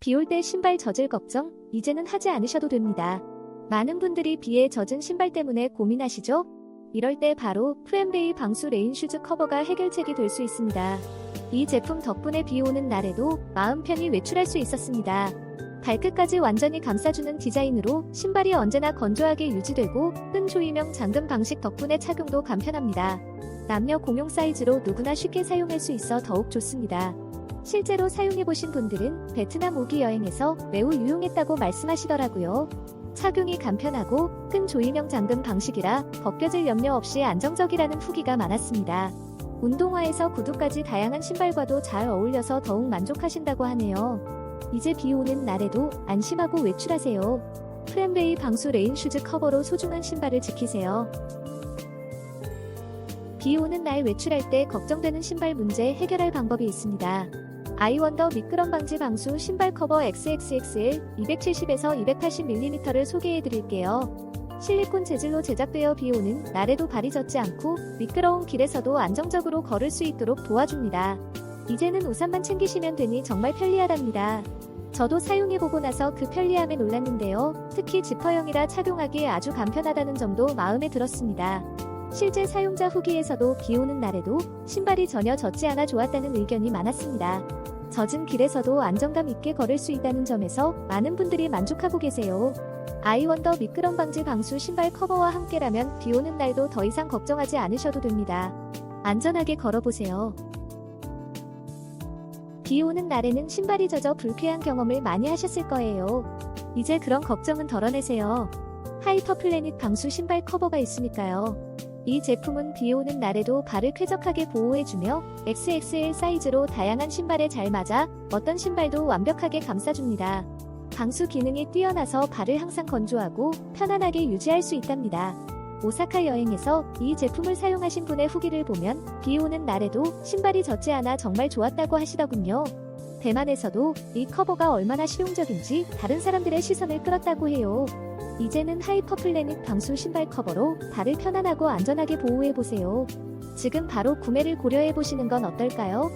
비올 때 신발 젖을 걱정 이제는 하지 않으셔도 됩니다. 많은 분들이 비에 젖은 신발 때문에 고민하시죠? 이럴 때 바로 프엠베이 방수 레인 슈즈 커버가 해결책이 될 수 있습니다. 이 제품 덕분에 비 오는 날에도 마음 편히 외출할 수 있었습니다. 발끝까지 완전히 감싸주는 디자인으로 신발이 언제나 건조하게 유지되고 끈 조이명 잠금 방식 덕분에 착용도 간편합니다. 남녀 공용 사이즈로 누구나 쉽게 사용할 수 있어 더욱 좋습니다. 실제로 사용해보신 분들은 베트남 오기 여행에서 매우 유용했다고 말씀하시더라고요. 착용이 간편하고 끈 조이명 잠금 방식이라 벗겨질 염려 없이 안정적이라는 후기가 많았습니다. 운동화에서 구두까지 다양한 신발과도 잘 어울려서 더욱 만족하신다고 하네요. 이제 비 오는 날에도 안심하고 외출하세요. 프렘베이 방수 레인 슈즈 커버로 소중한 신발을 지키세요. 비 오는 날 외출할 때 걱정되는 신발 문제 해결할 방법이 있습니다. 아이원더 미끄럼 방지 방수 신발 커버 XXXL 270에서 280mm를 소개해 드릴게요. 실리콘 재질로 제작되어 비 오는 날에도 발이 젖지 않고 미끄러운 길에서도 안정적으로 걸을 수 있도록 도와줍니다. 이제는 우산만 챙기시면 되니 정말 편리하답니다. 저도 사용해보고 나서 그 편리함에 놀랐는데요. 특히 지퍼형이라 착용하기에 아주 간편하다는 점도 마음에 들었습니다. 실제 사용자 후기에서도 비 오는 날에도 신발이 전혀 젖지 않아 좋았다는 의견이 많았습니다. 젖은 길에서도 안정감 있게 걸을 수 있다는 점에서 많은 분들이 만족하고 계세요. 아이원더 미끄럼 방지 방수 신발 커버와 함께라면 비 오는 날도 더 이상 걱정하지 않으셔도 됩니다. 안전하게 걸어보세요. 비 오는 날에는 신발이 젖어 불쾌한 경험을 많이 하셨을 거예요. 이제 그런 걱정은 덜어내세요. 하이퍼 플래닛 방수 신발 커버가 있으니까요. 이 제품은 비 오는 날에도 발을 쾌적하게 보호해주며 XXL 사이즈로 다양한 신발에 잘 맞아 어떤 신발도 완벽하게 감싸줍니다. 방수 기능이 뛰어나서 발을 항상 건조하고 편안하게 유지할 수 있답니다. 오사카 여행에서 이 제품을 사용하신 분의 후기를 보면 비 오는 날에도 신발이 젖지 않아 정말 좋았다고 하시더군요. 대만에서도 이 커버가 얼마나 실용적인지 다른 사람들의 시선을 끌었다고 해요. 이제는 하이퍼 플래닛 방수 신발 커버로 발을 편안하고 안전하게 보호해보세요. 지금 바로 구매를 고려해보시는 건 어떨까요?